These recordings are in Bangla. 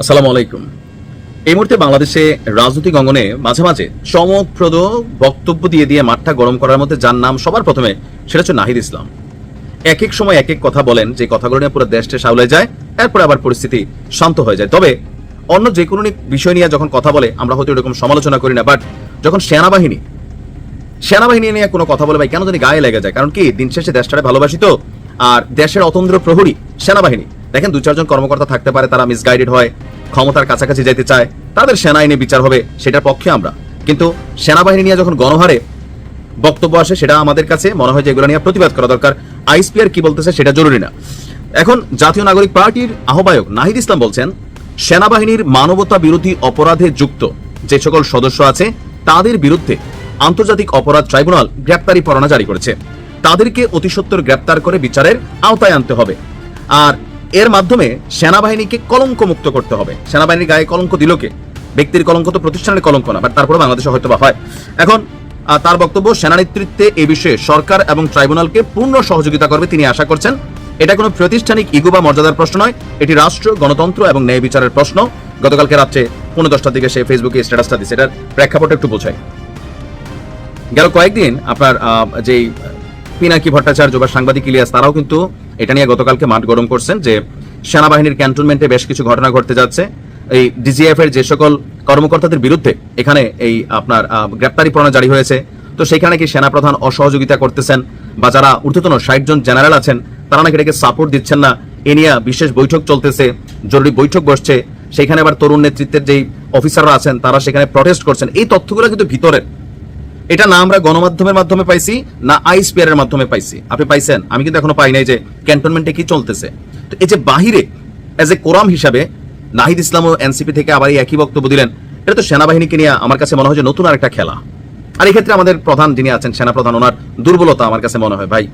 আসসালামু আলাইকুম। এই মুহূর্তে বাংলাদেশে রাজনৈতিক অঙ্গনে মাঝে মাঝে চমকপ্রদ বক্তব্য দিয়ে দিয়ে মাঠটা গরম করার মধ্যে যার নাম সবার প্রথমে সেটা হচ্ছে নাহিদ ইসলাম। এক এক সময় এক এক কথা বলেন, যে কথাগুলো নিয়ে পুরো দেশটা সাউলে যায়, এরপরে আবার পরিস্থিতি শান্ত হয়ে যায়। তবে অন্য যে কোনো বিষয় নিয়ে যখন কথা বলে, আমরা হয়তো এরকম সমালোচনা করি না বাট যখন সেনাবাহিনী সেনাবাহিনী নিয়ে কোনো কথা বলে, ভাই, কেন জানি গায়ে লেগে যায়। কারণ কি, দিন শেষে দেশটারে ভালোবাসি তো, আর দেশের অতন্দ্র প্রহরী সেনাবাহিনী। দেখেন দু চারজন কর্মকর্তা থাকতে পারে, তারা মিসগাইডেড হয়, ক্ষমতার কাছাকাছি যেতে চায়, তাদের সেনা আইনে বিচার হবে, সেটার পক্ষে আমরা। কিন্তু সেনাবাহিনী নিয়ে যখন গণহারে বক্তব্য আসে, সেটা আমাদের কাছে মনে হয় যে এগুলো নিয়ে প্রতিবাদ করা দরকার। আইসপিআর কি বলতেছে সেটা জরুরি না। এখন জাতীয় নাগরিক পার্টির আহ্বায়ক নাহিদ ইসলাম বলছেন, সেনাবাহিনীর মানবতা বিরোধী অপরাধে যুক্ত যে সকল সদস্য আছে, তাদের বিরুদ্ধে আন্তর্জাতিক অপরাধ ট্রাইব্যুনাল গ্রেপ্তারি পরোয়ানা জারি করেছে। তাদেরকে অতি সত্বর গ্রেপ্তার করে বিচারের আওতায় আনতে হবে। আর এর মাধ্যমে সেনাবাহিনীকে কলঙ্ক মুক্ত করতে হবে। সেনাবাহিনীর গায়ে কলঙ্ক দিল কে? ব্যক্তির কলঙ্ক তো প্রতিষ্ঠানের কলঙ্ক না বাট তারপরে বাংলাদেশে হয়তো বা হয়। এখন তার বক্তব্য সেনা নেতৃত্বে এ বিষয়ে সরকার এবং ট্রাইব্যুনালকে পূর্ণ সহযোগিতা করবে তিনি আশা করছেন। এটা কোনো প্রাতিষ্ঠানিক ইগো বা মর্যাদার প্রশ্ন নয়, এটি রাষ্ট্র, গণতন্ত্র এবং ন্যায় বিচারের প্রশ্ন। গতকালকে রাত্রে পৌনে দশটার দিকে সে ফেসবুকে স্ট্যাটাসটা দিচ্ছে এটার প্রেক্ষাপট একটু বোঝায় গেল কয়েকদিন আপনার যেই, পিনাকি ভট্টাচার্য বা সাংবাদিক ইলিয়াস, তারাও কিন্তু এটা নিয়ে গতকালকে মাঠ গরম করছেন যে সেনাবাহিনীর ক্যান্টনমেন্টে বেশ কিছু ঘটনা ঘটতে যাচ্ছে। এই ডিজিএফ এর যে সকল কর্মকর্তাদের বিরুদ্ধে এখানে এই আপনার গ্রেপ্তারি পরোয়ানা জারি হয়েছে। তো সেখানে কি সেনাপ্রধান অসহযোগিতা করতেছেন বা যারা ঊর্ধ্বতন ষাট জন জেনারেল আছেন, তারা নাকি এটাকে সাপোর্ট দিচ্ছেন না? এ নিয়ে বিশেষ বৈঠক চলতেছে, জরুরি বৈঠক বসছে। সেখানে আবার তরুণ নেতৃত্বের যেই অফিসাররা আছেন, তারা সেখানে প্রটেস্ট করছেন। এই তথ্যগুলো কিন্তু ভিতরের। এটা না আমরা গণমাধ্যমের মাধ্যমে পাইছি, না আইসপিআর এর মাধ্যমে পাইছি। আপনি পাইছেন? আমি কিন্তু এখনও পাই নাই যে ক্যান্টনমেন্টে কি চলতেছে। তো এই যে বাহিরে এজ এ কোরাম হিসাবে, নাহিদ ইসলাম ও এনসিপি থেকে আবার এই একই বক্তব্য দিলেন, এটা তো সেনাবাহিনীকে নিয়ে আমার কাছে মনে হয় যে নতুন আরেকটা খেলা। আর এই ক্ষেত্রে আমাদের প্রধান যিনি আছেন, সেনাপ্রধান, ওনার দুর্বলতা আমার কাছে মনে হয়, ভাই।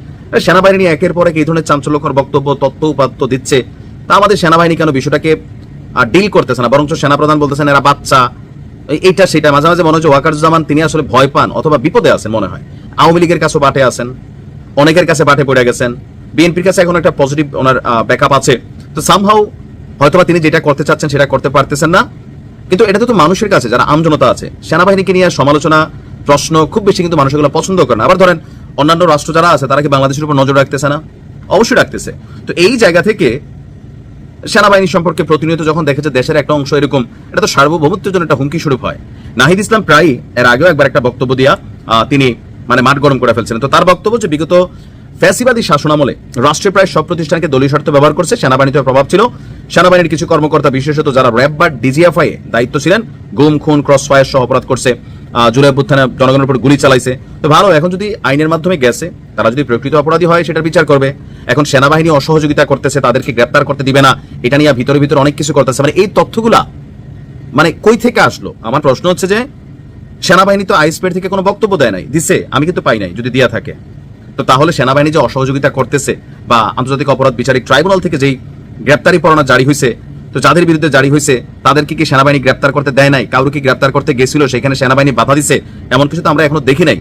সেনাবাহিনী একের পর এক এই ধরনের চাঞ্চল্যকর বক্তব্য, তত্ত্ব, উপাত্ত দিচ্ছে। তা আমাদের সেনাবাহিনী কেন বিষয়টাকে ডিল করতেছে না? বরঞ্চ সেনাপ্রধান বলতেছেন, এরা বাচ্চা এইটা সেটা। মাঝে মাঝে মনে হয় যে ওয়াকারুজ্জামান, তিনি আসলে ভয় পান অথবা বিপদে আছেন মনে হয়। আওয়ামী লীগের কাছেও বাটে আছেন, অনেকের কাছে বাটে পড়ে গেছেন। বিএনপির কাছে এখন একটা পজিটিভ ওনার ব্যাকআপ আছে। তো সামহাউ হয়তোবা তিনি যেটা করতে চাচ্ছেন সেটা করতে পারতেছেন না। কিন্তু এটা তো মানুষের কাছে, যারা আমজনতা আছে, সেনাবাহিনীকে নিয়ে সমালোচনা, প্রশ্ন খুব বেশি কিন্তু মানুষ এগুলো পছন্দ করে না। আবার ধরেন, অন্যান্য রাষ্ট্র যারা আছে, তারা কি বাংলাদেশের উপর নজর রাখতেছে না? অবশ্যই রাখতেছে। তো এই জায়গা থেকে সেনাবাহিনী সম্পর্কে প্রতিনিয়ত যখন দেখেছে দেশের একটা অংশ এরকম, এটা তো সার্বভৌমত্বের জন্য একটা হুমকি স্বরূপ হয়। নাহিদ ইসলাম প্রায়ই এর আগেও একবার একটা বক্তব্য দিয়া তিনি মানে মাঠ গরম করে ফেলছেন তো তার বক্তব্য যে বিগত ফ্যাসিবাদী শাসনামলে রাষ্ট্রের প্রায় সব প্রতিষ্ঠানকে দলীয় স্বার্থ ব্যবহার করছে, সেনাবাহিনীতে প্রভাব ছিল। সেনাবাহিনীর কিছু কর্মকর্তা বিশেষত যারা র্যাব বা ডিজিএফআই দায়িত্ব ছিলেন, গুম, খুন ক্রস ফায়ার সহ অপরাধ করছে। জুলাই অভ্যুত্থানে জনগণের উপর গুলি চালাইছে। তো ভালো, এখন যদি আইনের মাধ্যমে গেছে, তারা যদি প্রকৃত অপরাধী হয়, সেটার বিচার করবে। এখন সেনাবাহিনী অসহযোগিতা করতেছে, তাদেরকে গ্রেপ্তার করতে দিবে না। এটা নিয়ে ভিতরে ভিতরে অনেক কিছু করতেছে। মানে এই তথ্যগুলা মানে কই থেকে আসলো? আমার প্রশ্ন হচ্ছে যে, সেনাবাহিনী তো আইসপের থেকে কোনো বক্তব্য দেয় নাই, দিছে, আমি কিন্তু পাই নাই, যদি দিয়া থাকে। তো তাহলে সেনাবাহিনী যে অসহযোগিতা করতেছে, বা আন্তর্জাতিক অপরাধ বিচারিক ট্রাইব্যুনাল থেকে যেই গ্রেপ্তারি পরোয়ানা জারি হয়েছে তো যাদের বিরুদ্ধে জারি হয়েছে, তাদেরকে কি সেনাবাহিনী গ্রেপ্তার করতে দেয় নাই? কাউকে কি গ্রেপ্তার করতে গেছিল, সেখানে সেনাবাহিনী বাধা দিছে? এমন কিছু তো আমরা এখনও দেখি নাই।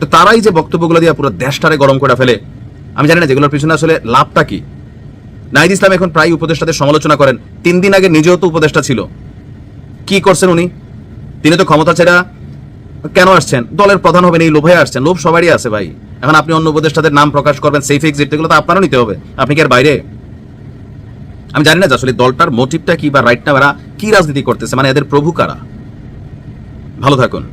তো তারাই যে বক্তব্যগুলো দিয়ে পুরো দেশটারে গরম করে ফেলে, আমি জানি না যেগুলোর পিছনে আসলে লাভটা কি। নাহিদ ইসলাম এখন প্রায় উপদেষ্টাদের সমালোচনা করেন। তিন দিন আগে নিজেও তো উপদেষ্টা ছিল। কি করছেন উনি? তিনি তো ক্ষমতা ছেড়া কেন আসছেন? দলের প্রধান হবেন, এই লোভে আসছেন। লোভ সবারই আছে ভাই। এখন আপনি অন্য উপদেষ্টাদের নাম প্রকাশ করবেন সেফ এক্সিট এগুলো তো আপনারও নিতে হবে। আপনি কি আর বাইরে? আমি জানি না যে আসলে দলটার মোটিভটা কি বা রাইটটা ওরা কি রাজনীতি করতেছে মানে এদের প্রভু কারা? ভালো থাকুন।